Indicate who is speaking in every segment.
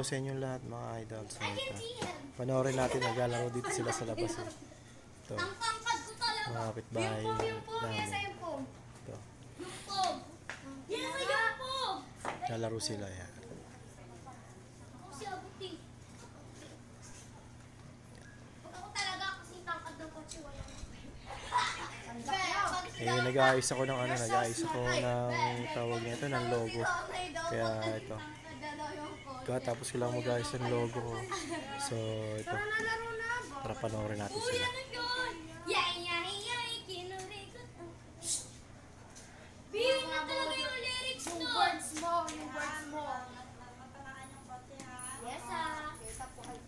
Speaker 1: araw sa inyo lahat mga idol. So, ito. Panoorin natin, naglalaro dito sila sa labas. Eh. Ito, mga kapitbahay
Speaker 2: Yung pom, yung pom. Yes, yung pom.
Speaker 1: Ito,
Speaker 2: Yung pom. Yes, yung pom.
Speaker 1: naglalaro sila yan.
Speaker 2: Wala
Speaker 1: Eh, nag-aayos ako ng ano, nag-aayos ako ng tawag nito, ng logo. Kaya ito, katapos ko lang mag-aayos ng logo. So, ito, tara panoorin natin sila.
Speaker 2: Bihing na talaga yung lyrics
Speaker 3: Yung
Speaker 2: nun.
Speaker 3: words mo, yung words mo.
Speaker 2: Yes, ah.
Speaker 3: Kesa po ay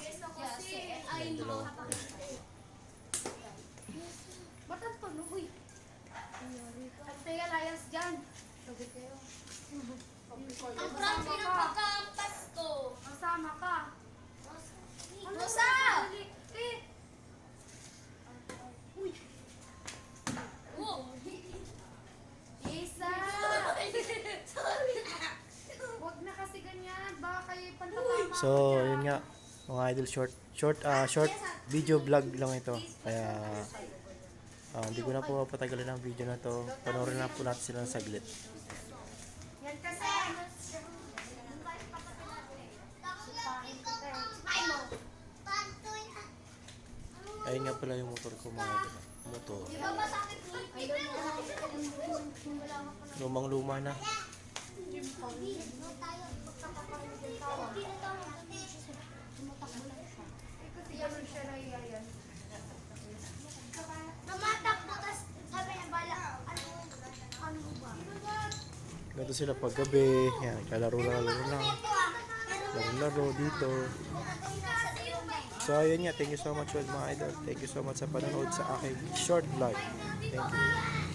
Speaker 2: Yes, ako. Ay,
Speaker 1: Yung dalawa.
Speaker 3: Ba't ang? Uy. At tayo layas dyan.
Speaker 2: Ang ko ng pagkampas ko.
Speaker 3: Masama ka.
Speaker 2: Musa!
Speaker 3: Eh,
Speaker 2: Oh.
Speaker 3: Isa.
Speaker 2: Sorry.
Speaker 3: Huwag na kasi ganyan. Baka kayo pantatama.
Speaker 1: So, yun nga, mga idol, short, short, ah, short video vlog lang ito. Kaya, ah, hindi ko na po patagalin ang video na to. Panoorin na po natin sila ng saglit.
Speaker 2: Ay,
Speaker 1: nga pala yung motor ko mga idol. Motor.
Speaker 2: Di ba masakit mo?
Speaker 1: Lumang luma na. Ganito sila pag gabi. Yan, kalaro na laro na. Laro-laro dito. So, ayun nga. Thank you so much, mga idol. Thank you so much sa panonood sa aking short vlog. Thank you.